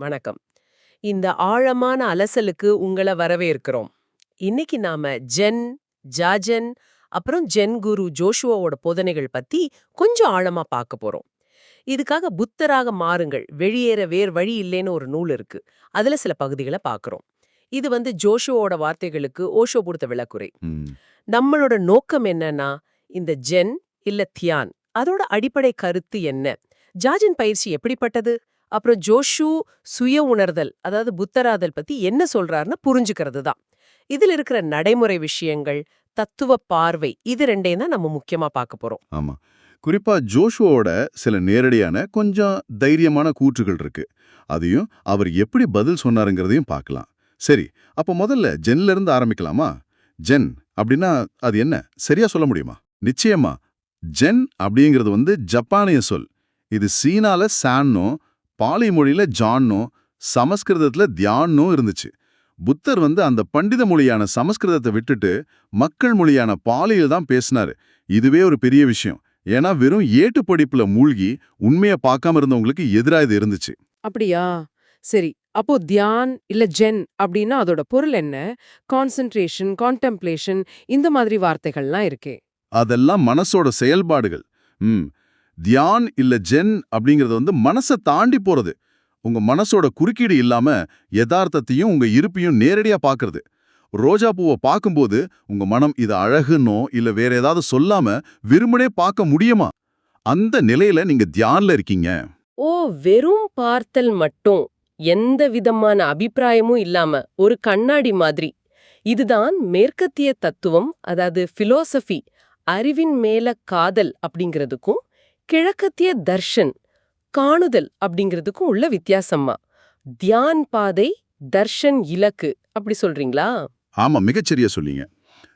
வணக்கம். இந்த ஆழமான அலசலுக்கு உங்களை வரவேற்கிறோம். இன்னைக்கு நாம ஜென் ஜாஜன் அப்புறம் ஜென் குரு ஜோஷுவாவோட போதனைகள் பத்தி கொஞ்சம் ஆழமா பார்க்க போறோம். இதுக்காக புத்தராக மாறுங்கள். வெளியேற வேறு வழி இல்லைன்னு ஒரு நூல் இருக்கு. அதுல சில பகுதிகளை பார்க்கறோம். இது வந்து ஜோஷுவோட வார்த்தைகளுக்கு ஓஷோ கொடுத்த விளக்குரை. ம், நம்மளோட நோக்கம் என்னன்னா இந்த ஜென் இல்ல தியான் அதோட அடிப்படை கருத்து என்ன? ஜாஜன் பயிற்சி எப்படிப்பட்டது? அப்புறம் ஜோஷு சுய உணர்தல் அதாவது புத்தராதல் பத்தி என்ன சொல்றாருன்னு புரிஞ்சுக்கிறது தான். இதுல இருக்கிற நடைமுறை விஷயங்கள் தத்துவ பார்வை இது ரெண்டையும் தான் நம்ம முக்கியமா பார்க்க போறோம். ஆமா. குறிப்பா ஜோஷுவோட சில நேரடியான கொஞ்சம் தைரியமான கூற்றுகள் இருக்கு. அதையும் அவர் எப்படி பதில் சொன்னாருங்கிறதையும் பார்க்கலாம். சரி அப்ப முதல்ல ஜென்ல இருந்து ஆரம்பிக்கலாமா? ஜென் அப்படின்னா அது என்ன? சரியா சொல்ல முடியுமா? நிச்சயமா. ஜென் அப்படிங்கிறது வந்து ஜப்பானிய சொல். இது சீனால சான்னோ பாலி மொழியில ஜான்னோ சமஸ்கிருதத்துல தியான்னோ இருந்துச்சு. புத்தர் வந்து அந்த பண்டித மொழியான சமஸ்கிருதத்தை விட்டுட்டு மக்கள் மொழியான பாலியில் தான் பேசினாரு. இதுவே ஒரு பெரிய விஷயம். ஏன்னா வெறும் ஏட்டு படிப்புல மூழ்கி உண்மையை பார்க்காம இருந்தவங்களுக்கு எதிரா இது இருந்துச்சு. அப்படியா? சரி அப்போ தியான் இல்ல ஜென் அப்படின்னா அதோட பொருள் என்ன? கான்சென்ட்ரேஷன் கான்டெம்ப்ளேஷன் இந்த மாதிரி வார்த்தைகள்லாம் இருக்கே. அதெல்லாம் மனசோட செயல்பாடுகள். ம் தியான் இல்ல ஜென் அப்படிங்கிறது வந்து மனசை தாண்டி போறது. உங்க மனசோட குறுக்கீடு இல்லாம யதார்த்தத்தையும் உங்க இருப்பையும் நேரடியா பார்க்கறது ரோஜா பூவை பார்க்கும்போது உங்க மனம் இது அழகுன்னோ இல்ல வேற ஏதாவது சொல்லாம விரும்பனே பார்க்க முடியுமா? அந்த நிலையில நீங்க தியான்ல இருக்கீங்க. ஓ வெறும் பார்த்தல் மட்டும். எந்த விதமான அபிப்பிராயமும் இல்லாம ஒரு கண்ணாடி மாதிரி. இதுதான் மேற்கத்திய தத்துவம் அதாவது பிலோசபி அறிவின் மேல காதல் அப்படிங்கிறதுக்கும் கிழக்கத்திய தர்ஷன் காணுதல் அப்படிங்கிறதுக்கும் உள்ள வித்தியாசமா தியான் பாதை தர்ஷன் இலக்கு அப்படி சொல்றீங்களா? ஆமா மிகச்சரியா சொல்லிங்க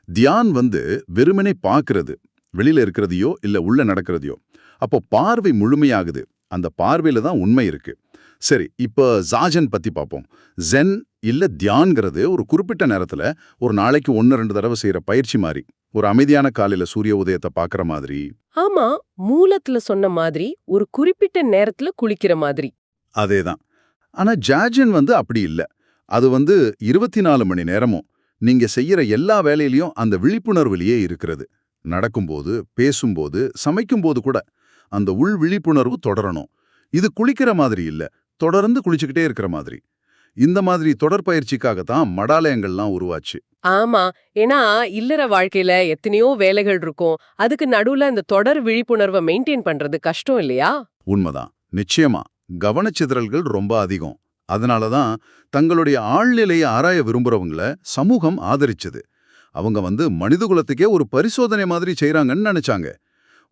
தியான் வந்து வெறுமனே பார்க்கறது வெளியில இருக்கிறதையோ இல்ல உள்ள நடக்கிறதையோ. அப்போ பார்வை முழுமையாகுது. அந்த பார்வையில தான் உண்மை இருக்கு. சரி இப்போ ஜாஜன் பத்தி பார்ப்போம். ஜென் இல்ல தியான்ங்கிறது ஒரு குறிப்பிட்ட நேரத்துல ஒரு நாளைக்கு ஒன்னு ரெண்டு தடவை செய்யற பயிற்சி மாதிரி ஒரு அமைதியான காலையில சூரிய உதயத்தை பார்க்கற மாதிரி. ஆமா மூலத்துல சொன்ன மாதிரி ஒரு குறிப்பிட்ட நேரத்துல குளிக்கிற மாதிரி. அதேதான். ஆனா ஜாஜன் வந்து அப்படி இல்ல. அது வந்து இருபத்தி நாலு மணி நேரமும் நீங்க செய்யற எல்லா வேலையிலயும் அந்த விழிப்புணர்வுலயே இருக்கிறது. நடக்கும்போது பேசும்போது சமைக்கும்போது கூட அந்த உள் விழிப்புணர்வு தொடரணும். இது குளிக்கிற மாதிரி இல்ல. தொடர்ந்து குளிச்சுக்கிட்டே இருக்கிற மாதிரி. இந்த மாதிரி தொடர் பயிற்சிக்காக தான் மடாலயங்கள்லாம் உருவாச்சு. ஆமா. ஏன்னா இல்லற வாழ்க்கையில எத்தனையோ வேலைகள் இருக்கும். அதுக்கு நடுவுல இந்த தொடர் விழிப்புணர்வை மெயின்டைன் பண்றது கஷ்டம் இல்லையா? உண்மைதான். நிச்சயமா. கவனச்சிதறல்கள் ரொம்ப அதிகம். அதனால தான் தங்களுடைய ஆழ்நிலையை ஆராய விரும்புறவங்கள சமூகம் ஆதரிச்சது. அவங்க வந்து மனிதகுலத்துக்கே ஒரு பரிசோதனை மாதிரி செய்றாங்கன்னு நினைச்சாங்க.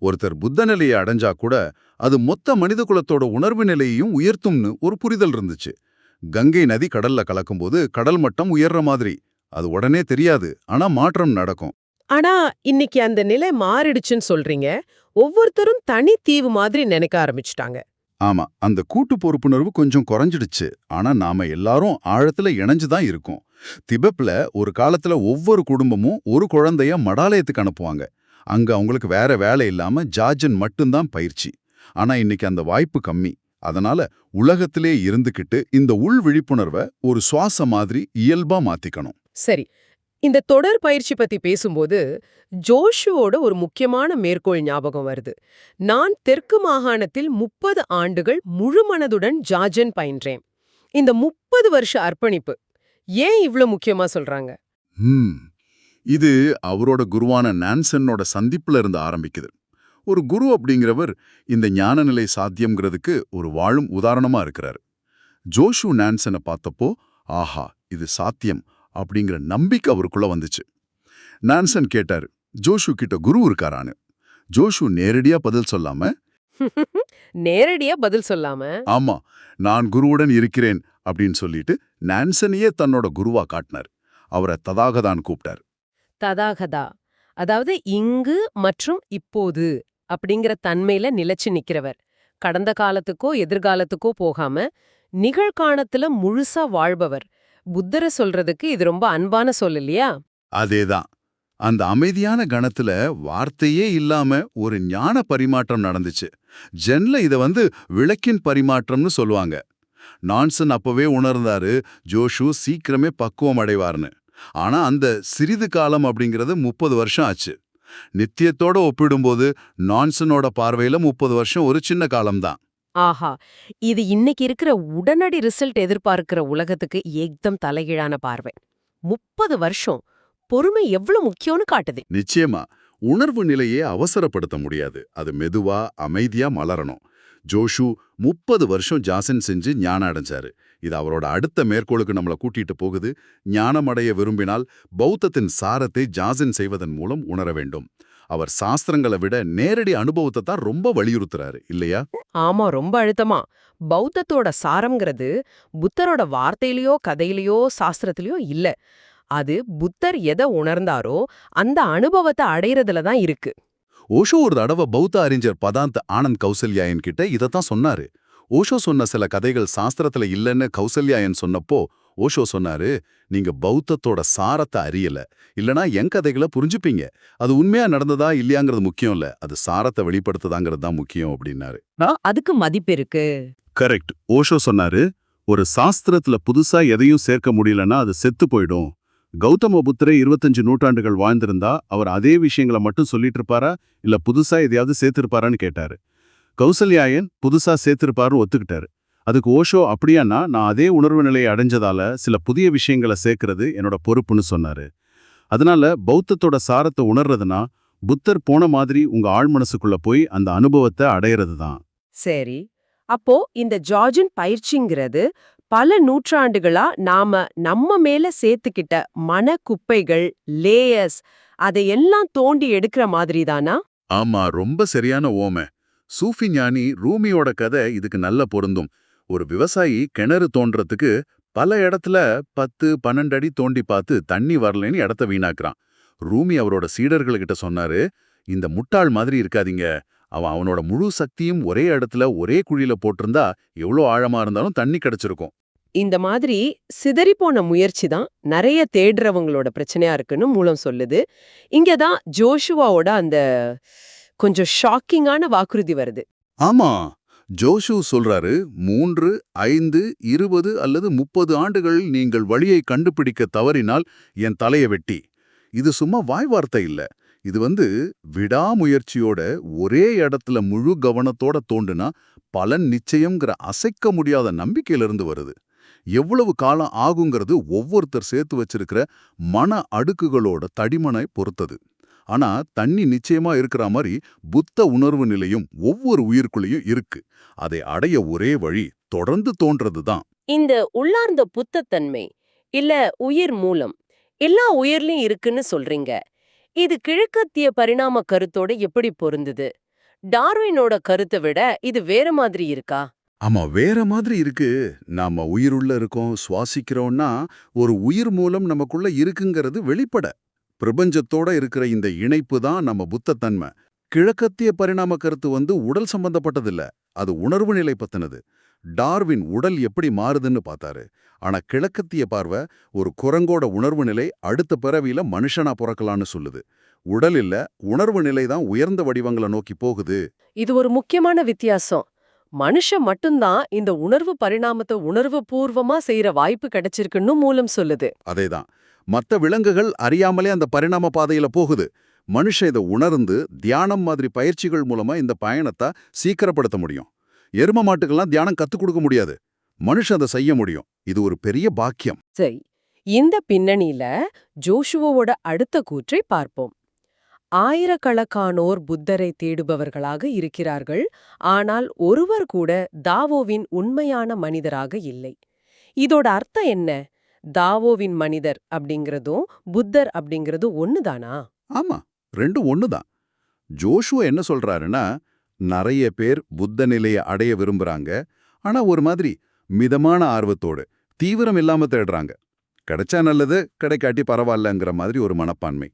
ஒருத்தர் புத்த நிலையை அடைஞ்சா கூட அது மொத்த மனிதகுலத்தோட உணர்வு நிலையையும் உயர்த்தும்னு ஒரு புரிதல் இருந்துச்சு. கங்கை நதி கடல்ல கலக்கும்போது கடல் மட்டம் உயர்ற மாதிரி. அது உடனே தெரியாது ஆனா மாற்றம் நடக்கும். ஆனா இன்னைக்கு அந்த நிலை மாறிடுச்சுன்னு சொல்றீங்க. ஒவ்வொருத்தரும் தனி தீவு மாதிரி நினைக்க ஆரம்பிச்சிட்டாங்க. ஆமா அந்த கூட்டு பொறுப்புணர்வு கொஞ்சம் குறைஞ்சிடுச்சு. ஆனா நாம எல்லாரும் ஆழத்துல இணைஞ்சு தான் இருக்கோம். திபெப்ல ஒரு காலத்துல ஒவ்வொரு குடும்பமும் ஒரு குழந்தைய மடாலயத்துக்கு அனுப்புவாங்க. அங்க அவங்களுக்கு வேற வேலை இல்லாம ஜாஜன் மட்டும்தான் பயிற்சி. ஆனா இன்னைக்கு அந்த வாய்ப்பு கம்மி. அதனால உலகத்திலே இருந்துகிட்டு இந்த உள் விழிப்புணர்வை ஒரு சுவாச மாதிரி இயல்பா மாத்திக்கணும். சரி. இந்த தொடர் பயிற்சி பத்தி பேசும்போது ஜோஷுவோட ஒரு முக்கியமான மேற்கோள் ஞாபகம் வருது. நான் தெற்கு மாகாணத்தில் முப்பது ஆண்டுகள் முழுமனதுடன் ஜாஜன் பயின்றேன். இந்த முப்பது வருஷ அர்ப்பணிப்பு ஏன் இவ்ளோ முக்கியமா சொல்றாங்க? இது அவரோட குருவான நான்சனோட சந்திப்புல இருந்து ஆரம்பிக்குது. ஒரு குரு அப்படிங்கிறவர் இந்த ஞானநிலை சாத்தியம்ங்கிறதுக்கு ஒரு வாழும் உதாரணமா இருக்கிறார். ஜோஷு நான்சனை பார்த்தப்போ ஆஹா இது சாத்தியம் அப்படிங்கிற நம்பிக்கை அவருக்குள்ள வந்துச்சு. நான்சன் கேட்டாரு ஜோஷு கிட்ட குரு இருக்காரான்னு? ஜோஷு நேரடியா பதில் சொல்லாம நேரடியா பதில் சொல்லாம? ஆமா நான் குருவுடன் இருக்கிறேன் அப்படின்னு சொல்லிட்டு நான்சனையே தன்னோட குருவா காட்டினார். அவரை ததாகதான் கூப்பிட்டார். ததாகதா. அதாவது இங்கு மற்றும் இப்போது. அப்படிங்கிற தன்மையில நிலைச்சு நிக்கிறவர். கடந்த காலத்துக்கோ எதிர்காலத்துக்கோ போகாம நிகழ்காலத்துல முழுசா வாழ்பவர். புத்தரை சொல்றதுக்கு இது ரொம்ப அன்பான சொல் இல்லையா? அதேதான். அந்த அமைதியான கணத்துல வார்த்தையே இல்லாம ஒரு ஞான பரிமாற்றம் நடந்துச்சு. ஜென்ல இத வந்து விளக்கின் பரிமாற்றம்னு சொல்லுவாங்க. நான்சன் அப்பவே உணர்ந்தாரு ஜோஷு சீக்கிரமே பக்குவம் அடைவார்னு. ஆனா அந்த சிறிது காலம் அப்படிங்கிறது முப்பது வருஷம் ஆச்சு. நித்தியத்தோட ஒப்பிடும்போது நான்சனோட பார்வையில முப்பது வருஷம் ஒரு சின்ன காலம்தான். ஆஹா. இது இன்னைக்கு இருக்கிற உடனடி ரிசல்ட் எதிர்பார்க்கிற உலகத்துக்கு ஏக்தம் தலைகீழான பார்வை. முப்பது வருஷம். பொறுமை எவ்வளவு முக்கியம்னு காட்டுது. நிச்சயமா. உணர்வு நிலையே அவசரப்படுத்த முடியாது. அது மெதுவா அமைதியா மலரணும். ஜோஷு முப்பது வருஷம் ஜாசன் செஞ்சு ஞானம் அடைஞ்சாரு. இது அவரோட அடுத்த மேற்கோளுக்கு நம்மள கூட்டிட்டு போகுது. ஞானம் அடைய விரும்பினால் பௌத்தத்தின் சாரத்தை ஜாசன் செய்வதன் மூலம் உணர வேண்டும். அவர் சாஸ்திரங்களை விட நேரடி அனுபவத்தை தான் ரொம்ப வலியுறுத்துறாரு இல்லையா? ஆமா ரொம்ப அழுத்தமா. பௌத்தத்தோட சாரம்ங்கிறது புத்தரோட வார்த்தையிலயோ கதையிலயோ சாஸ்திரத்திலயோ இல்ல. அது புத்தர் எதை உணர்ந்தாரோ அந்த அனுபவத்தை அடையிறதுல தான் இருக்கு. ஓஷோ ஒரு தடவை பௌத்த அறிஞர் பதாந்த் ஆனந்த் கௌசல்யாயன் கிட்ட இதைத்தான் சொன்னாரு. ஓஷோ சொன்ன சில கதைகள் சாஸ்திரத்துல இல்லைன்னு கௌசல்யாயன் சொன்னப்போ ஓஷோ சொன்னாரு நீங்க பௌத்தத்தோட சாரத்தை அறியல. இல்லனா என் கதைகளை புரிஞ்சுப்பீங்க. அது உண்மையா நடந்ததா இல்லையாங்கிறது முக்கியம் இல்ல. அது சாரத்தை வெளிப்படுத்துதாங்கிறது தான் முக்கியம் அப்படின்னாரு. அதுக்கு மதிப்பு இருக்கு. கரெக்ட். ஓஷோ சொன்னாரு ஒரு சாஸ்திரத்துல புதுசா எதையும் சேர்க்க முடியலன்னா அது செத்து போயிடும். கௌதம புத்தரே இருபத்தஞ்சு நூற்றாண்டுகள் வாழ்ந்திருந்தா அவர் அதே விஷயங்களை மட்டும் சொல்லிட்டு இருப்பாரா இல்ல புதுசா எதையாவது சேர்த்திருப்பாரான்னு கேட்டாரு. கௌசல்யாயன் புதுசா சேர்த்திருப்பாருன்னு ஒத்துக்கிட்டாரு. அதுக்கு ஓஷோ அப்படியானா நான் அதே உணர்வு நிலையை அடைஞ்சதால சில புதிய விஷயங்களை சேர்க்கறது என்னோட பொறுப்புன்னு சொன்னாரு. அதனால பௌத்தத்தோட சாரத்தை உணர்றதுனா புத்தர் போன மாதிரி உங்க ஆழ் மனசுக்குள்ள போய் அந்த அனுபவத்தை அடையிறது தான் சரி. அப்போ இந்த ஜார்ஜின் பயிற்சிங்கிறது பல நூற்றாண்டுகளா நாம நம்ம மேல சேர்த்துக்கிட்ட மன குப்பைகள் லேயர்ஸ் அதையெல்லாம் தோண்டி எடுக்கிற மாதிரி தானா ஆமா ரொம்ப சரியான ஓமை. சூஃபி ஞானி ரூமியோட கதை இதுக்கு நல்ல பொருந்தும். ஒரு விவசாயி கிணறு தோன்றதுக்கு பல இடத்துல பத்து பன்னெண்டு அடி தோண்டி பார்த்து தண்ணி வரலைன்னு இடத்த வீணாக்குறான். ரூமி அவரோட சீடர்கள்கிட்ட சொன்னாரு இந்த முட்டாள் மாதிரி இருக்காதீங்க. அவன் அவனோட முழு சக்தியும் ஒரே இடத்துல ஒரே குழியில போட்டிருந்தா எவ்வளோ ஆழமா இருந்தாலும் தண்ணி கிடைச்சிருக்கும். இந்த மாதிரி சிதறிப்போன முயற்சி தான் நிறைய தேடுறவங்களோட பிரச்சனையா இருக்குன்னு மூலம் சொல்லுது. இங்க தான் ஜோஷுவாவோட அந்த கொஞ்சம் ஷாக்கிங்கான வாக்குறுதி வருது. ஆமா. ஜோஷு சொல்றாரு மூன்று ஐந்து இருபது அல்லது முப்பது ஆண்டுகள் நீங்கள் வழியை கண்டுபிடிக்க தவறினால் என் தலையை வெட்டி. இது சும்மா வாய் வார்த்தை இல்ல. இது வந்து விடாமுயற்சியோட ஒரே இடத்துல முழு கவனத்தோட தோண்டுனா பலன் நிச்சயம்ங்கிற அசைக்க முடியாத நம்பிக்கையிலிருந்து வருது. எவ்வளவு காலம் ஆகுங்கிறது ஒவ்வொருத்தர் சேர்த்து வச்சிருக்கிற மன அடுக்குகளோட தடிமனை பொறுத்தது. ஆனா தண்ணி நிச்சயமா இருக்கிற மாதிரி புத்த உணர்வு நிலையும் ஒவ்வொரு உயிர்க்குள்ளேயும் இருக்கு. அதை அடைய ஒரே வழி தொடர்ந்து தோன்றது தான். இந்த உள்ளார்ந்த புத்தத்தன்மை இல்ல உயிர் மூலம் எல்லா உயிர்லயும் இருக்குன்னு சொல்றீங்க. இது கிழக்கத்திய பரிணாம கருத்தோட எப்படி பொருந்துது? டார்வினோட கருத்தை விட இது வேற மாதிரி இருக்கா? ஆமா வேற மாதிரி இருக்கு. நாம உயிருள்ள இருக்கோம் சுவாசிக்கிறோம்னா ஒரு உயிர் மூலம் நமக்குள்ள இருக்குங்கிறது வெளிப்பட. பிரபஞ்சத்தோட இருக்கிற இந்த இணைப்பு தான் நம்ம புத்தத்தன்மை. கிழக்கத்திய பரிணாம கருத்து வந்து உடல் சம்பந்தப்பட்டதில்ல அது உணர்வு நிலை பத்தினது. டார்வின் உடல் எப்படி மாறுதுன்னு பார்த்தாரு. ஆனா கிழக்கத்திய பார்வை ஒரு குரங்கோட உணர்வு நிலை அடுத்த பிறவியில மனுஷனா பிறக்கலான்னு சொல்லுது. உடல் இல்ல உணர்வு நிலை தான் உயர்ந்த வடிவங்களை நோக்கி போகுது. இது ஒரு முக்கியமான வித்தியாசம். மனுஷன் மட்டும்தான் இந்த உணர்வு பரிணாமத்தை உணர்வு பூர்வமா செய்யற வாய்ப்பு கிடைச்சிருக்குன்னு மூலம் சொல்லுது. அதேதான். மத்த விலங்குகள் அறியாமலே அந்த பரிணாம பாதையில போகுது. மனுஷன் இதை உணர்ந்து தியானம் மாதிரி பயிற்சிகள் மூலமா இந்த பயணத்தை சீக்கிரப்படுத்த முடியும். எரும மாட்டுக்கெல்லாம் தியானம் கத்துக் கொடுக்க முடியாது. மனுஷன் அதை செய்ய முடியும். இது ஒரு பெரிய பாக்கியம். சரி. இந்த பின்னணியில ஜோஷுவோட அடுத்த கூற்றை பார்ப்போம். ஆயிரக்கணக்கானோர் புத்தரை தேடுபவர்களாக இருக்கிறார்கள். ஆனால் ஒருவர் கூட தாவோவின் உண்மையான மனிதராக இல்லை. இதோட அர்த்தம் என்ன? தாவோவின் மனிதர் அப்படிங்கறதும் புத்தர் அப்படிங்கறதும் ஒண்ணுதானா? ஆமா ரெண்டும் ஒண்ணுதான். ஜோஷுவா என்ன சொல்றாருன்னா நிறைய பேர் புத்த நிலையை அடைய விரும்புறாங்க. ஆனா ஒரு மாதிரி மிதமான ஆர்வத்தோடு தீவிரம் இல்லாம தேடுறாங்க. கிடைச்சா நல்லது கிடைக்காட்டி பரவாயில்லங்கிற மாதிரி ஒரு மனப்பான்மை.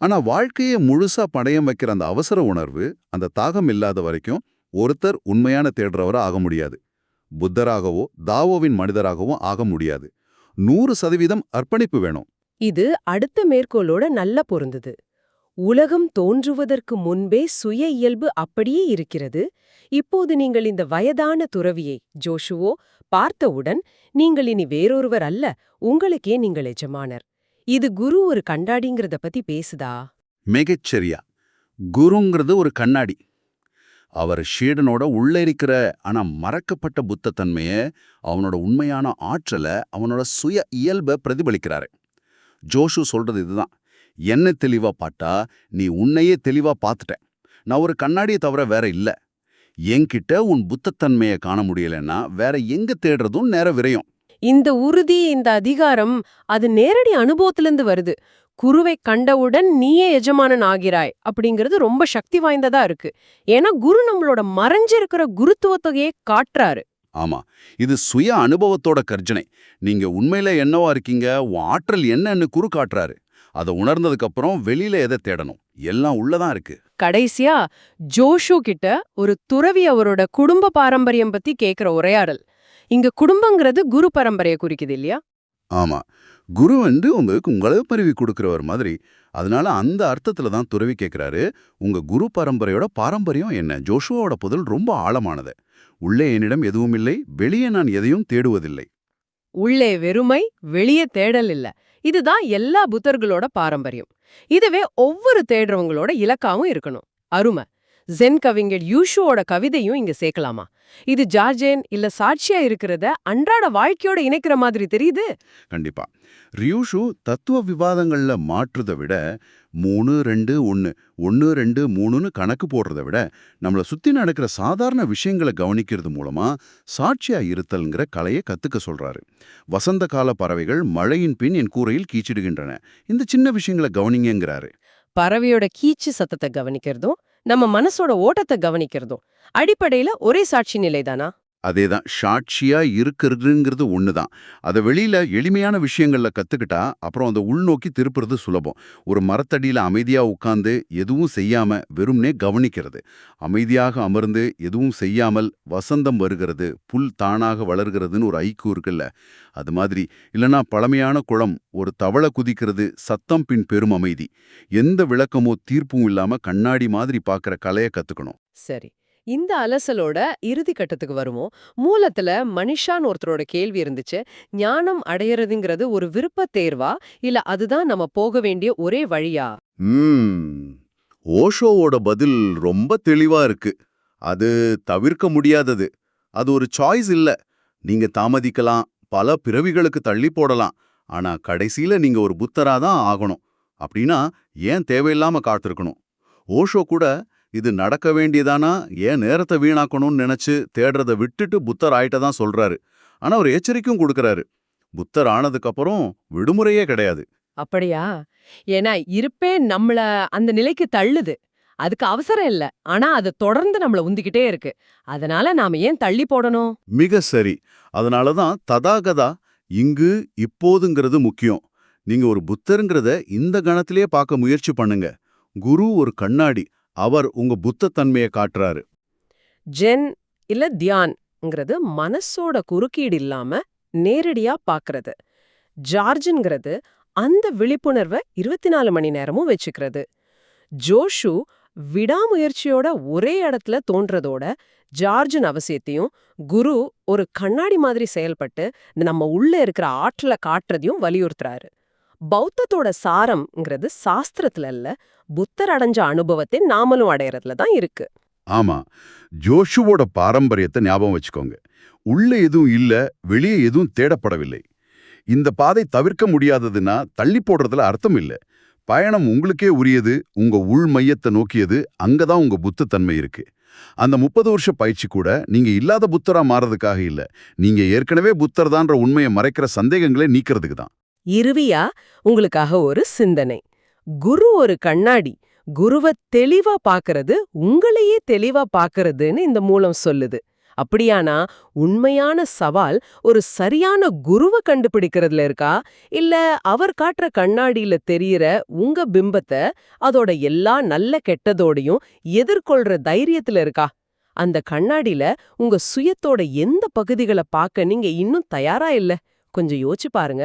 ஆனா வாழ்க்கையை முழுசா படையம் வைக்கிற அந்த அவசர உணர்வு அந்த தாகம் இல்லாத வரைக்கும் ஒருத்தர் உண்மையான தேடுறவரா ஆக முடியாது. புத்தராகவோ தாவோவின் மனிதராகவோ ஆக முடியாது. நூறு சதவீதம் அர்ப்பணிப்பு வேணும். இது அடுத்த மேற்கோளோட நல்ல பொருந்தது. உலகம் தோன்றுவதற்கு முன்பே சுய இயல்பு அப்படியே இருக்கிறது. இப்போது நீங்கள் இந்த வயதான துறவியை ஜோஷுவோ பார்த்தவுடன் நீங்கள் இனி வேறொருவர் அல்ல. உங்களுக்கே நீங்கள் எஜமானர். இது குரு ஒரு கண்ணாடிங்கிறத பத்தி பேசுதா? மிகச்சரியா. குருங்கிறது ஒரு கண்ணாடி. அவர் ஷீடனோட உள்ள இருக்கிற ஆனா மறக்கப்பட்ட புத்தத்தன்மைய அவனோட உண்மையான ஆற்றலை அவனோட சுய இயல்பை பிரதிபலிக்கிறாரு. ஜோஷு சொல்றது இதுதான். என்ன தெளிவா பாட்டா நீ உன்னையே தெளிவா பார்த்துட்ட. நான் ஒரு கண்ணாடியை தவிர வேற இல்ல. என்கிட்ட உன் புத்தத்தன்மையை காண முடியலன்னா வேற எங்க தேடுறதும் நேர விரையும். இந்த உறுதி இந்த அதிகாரம் அது நேரடி அனுபவத்திலிருந்து வருது. குருவை கண்டவுடன் நீயே எஜமானன் ஆகிறாய் அப்படிங்கிறது ரொம்ப சக்தி வாய்ந்ததா இருக்கு. ஏன்னா குரு நம்மளோட மறைஞ்சிருக்கிற குருத்துவத்தையே காட்டுறாரு. ஆமா இது சுய அனுபவத்தோட கர்ஜனை. நீங்க உண்மையில என்னவா இருக்கீங்க? உன் ஆற்றல் என்னன்னு குறு காட்டுறாரு. அதை உணர்ந்ததுக்கு அப்புறம் வெளியில எதை தேடணும்? எல்லாம் உள்ளதான் இருக்கு. கடைசியா ஜோஷு கிட்ட ஒரு துறவி அவரோட குடும்ப பாரம்பரியம் பத்தி கேக்குற உரையாடல். இங்க குடும்பங்கிறது குரு பரம்பரையை குறிக்குது இல்லையா? ஆமா. குரு வந்து உங்களுக்கு உங்களை பரவி கொடுக்கிறவர் மாதிரி. அதனால அந்த அர்த்தத்துல தான் துறவி கேட்கிறாரு உங்க குரு பரம்பரையோட பாரம்பரியம் என்ன? ஜோஷுவோட புதல் ரொம்ப ஆழமானது. உள்ளே என்னிடம் எதுவும் இல்லை. வெளியே நான் எதையும் தேடுவதில்லை. உள்ளே வெறுமை வெளியே தேடல் இல்ல. இதுதான் எல்லா புத்தர்களோட பாரம்பரியம். இதுவே ஒவ்வொரு தேடுறவங்களோட இலக்காவும் இருக்கணும். அருமை. ஜென் கவிஞர் யூஷுவோட கவிதையும் இங்க சேர்க்கலாமா? இது ஜார்ஜேன் இல்ல சாட்சியா இருக்கிறத அன்றாட வாழ்க்கையோட இணைக்கிற மாதிரி தெரியுது? கண்டிப்பா. ரியூஷு தத்துவ விவாதங்கள்ல மாற்றுதை விட மூணு ரெண்டு ஒன்று ஒன்று ரெண்டு மூணுன்னு கணக்கு போடுறதை விட நம்மளை சுத்தி நடக்கிற சாதாரண விஷயங்களை கவனிக்கிறது மூலமா சாட்சியா இருத்தல்ங்கிற கலையை கத்துக்க சொல்றாரு. வசந்த கால பறவைகள் மழையின் பின் என் கூரையில் கீச்சிடுகின்றன. இந்த சின்ன விஷயங்களை கவனிங்கங்கிறாரு. பறவையோட கீச்சு சத்தத்தை கவனிக்கிறதும் நம்ம மனசோட ஓட்டத்தை கவனிக்கிறதும். அடிப்படையில ஒரே சாட்சி நிலைதானா? அதேதான் சாட்சியாக இருக்கிறதுங்கிறது ஒண்ணுதான். அதை வெளியில எளிமையான விஷயங்கள்ல கத்துக்கிட்டா அப்புறம் அந்த உள்நோக்கி திருப்புறது சுலபம். ஒரு மரத்தடியில அமைதியா உட்காந்து எதுவும் செய்யாம வெறும்னே கவனிக்கிறது. அமைதியாக அமர்ந்து எதுவும் செய்யாமல் வசந்தம் வருகிறது புல் தானாக வளர்கிறதுன்னு ஒரு ஐக்கு இருக்குல்ல. அது மாதிரி. இல்லனா பழமையான குளம் ஒரு தவளை குதிக்கிறது சத்தம் பின் பெரும் அமைதி. எந்த விளக்கமோ தீர்ப்பும் இல்லாம கண்ணாடி மாதிரி பார்க்குற கலையை கத்துக்கணும். சரி. இந்த அலசலோட இறுதி கட்டத்துக்கு வருவோம். மூலத்துல மனிஷான்னு ஒருத்தரோட கேள்வி இருந்துச்சு. ஞானம் அடையறதுங்கிறது ஒரு விருப்ப தேர்வா? இல்ல அதுதான் நம்ம போக வேண்டிய ஒரே வழியா? ஓஷோவோட பதில் ரொம்ப தெளிவா இருக்கு. அது தவிர்க்க முடியாதது. அது ஒரு சாய்ஸ் இல்ல. நீங்க தாமதிக்கலாம். பல பிறவிகளுக்கு தள்ளி போடலாம். ஆனா கடைசியில நீங்க ஒரு புத்தரா தான் ஆகணும். அப்படின்னா ஏன் தேவையில்லாம காத்திருக்கணும்? ஓஷோ கூட இது நடக்க வேண்டியதானா? ஏன் நேரத்தை வீணாக்கணும்னு நினைச்சு தேடுறத விட்டுட்டு புத்தர் ஆயிட்ட தான் சொல்றாரு. ஆனா ஒரு எச்சரிக்கையும் கொடுக்கறாரு. புத்தர் ஆனதுக்கு அப்புறம் விடுமுறையே கிடையாது. அப்படியா? ஏன்னா இருப்பே நம்மள அந்த நிலைக்கு தள்ளுது. அதுக்கு அவசரம் இல்ல. ஆனா அது தொடர்ந்து நம்மள உந்திக்கிட்டே இருக்கு. அதனால நாம ஏன் தள்ளி போடணும்? மிக சரி. அதனால தான் ததாகதா இங்கு இப்போதுங்கிறது முக்கியம். நீங்க ஒரு புத்தருங்கிறத இந்த கணத்திலேயே பார்க்க முயற்சி பண்ணுங்க. குரு ஒரு கண்ணாடி. அவர் உங்க புத்த தன்மையை காட்டுறாரு. ஜென் இல்ல தியான்ங்கிறது மனசோட குறுக்கீடு இல்லாம நேரடியா பாக்குறது. ஜார்ஜ்ங்கிறது அந்த விழிப்புணர்வை இருபத்தி நாலு மணி நேரமும் வச்சுக்கிறது. ஜோஷு விடாமுயற்சியோட ஒரே இடத்துல தோன்றதோட ஜார்ஜின் அவசியத்தையும் குரு ஒரு கண்ணாடி மாதிரி செயல்பட்டு நம்ம உள்ள இருக்கிற ஆற்றலை காட்டுறதையும் வலியுறுத்துறாரு. பௌத்தத்தோட சாரம்ங்கிறது சாஸ்திரத்துல இல்ல புத்தர் அடைஞ்ச அனுபவத்தை நாமளும் அடையறதுல தான் இருக்கு. ஆமா ஜோஷுவோட பாரம்பரியத்தை ஞாபகம் வச்சுக்கோங்க. உள்ள எதுவும் இல்ல வெளியே எதுவும் தேடப்படவில்லை. இந்த பாதை தவிர்க்க முடியாததுன்னா தள்ளி போடுறதுல அர்த்தம் இல்ல. பயணம் உங்களுக்கே உரியது உங்க உள் மையத்தை நோக்கியது அங்கதான் உங்க புத்த தன்மை இருக்கு. அந்த முப்பது வருஷ பயிற்சி கூட நீங்க இல்லாத புத்தரா மாறதுக்காக இல்ல நீங்க ஏற்கனவே புத்தர் தான்ற உண்மையை மறைக்கிற சந்தேகங்களை நீக்கிறதுக்கு தான். இறுதியா உங்களுக்காக ஒரு சிந்தனை. குரு ஒரு கண்ணாடி. குருவ தெளிவா பாக்குறது உங்களையே தெளிவா பாக்குறதுன்னு இந்த மூலம் சொல்லுது. அப்படியானா உண்மையான சவால் ஒரு சரியான குருவ கண்டுபிடிக்கிறதுல இருக்கா? இல்ல அவர் காட்டுற கண்ணாடியில தெரியற உங்க பிம்பத்தை அதோட எல்லா நல்ல கெட்டதோடையும் எதிர்கொள்ற தைரியத்துல இருக்கா? அந்த கண்ணாடியில உங்க சுயத்தோட எந்த பகுதிகளை பார்க்க நீங்க இன்னும் தயாரா இல்ல? கொஞ்சம் யோசிச்சு பாருங்க.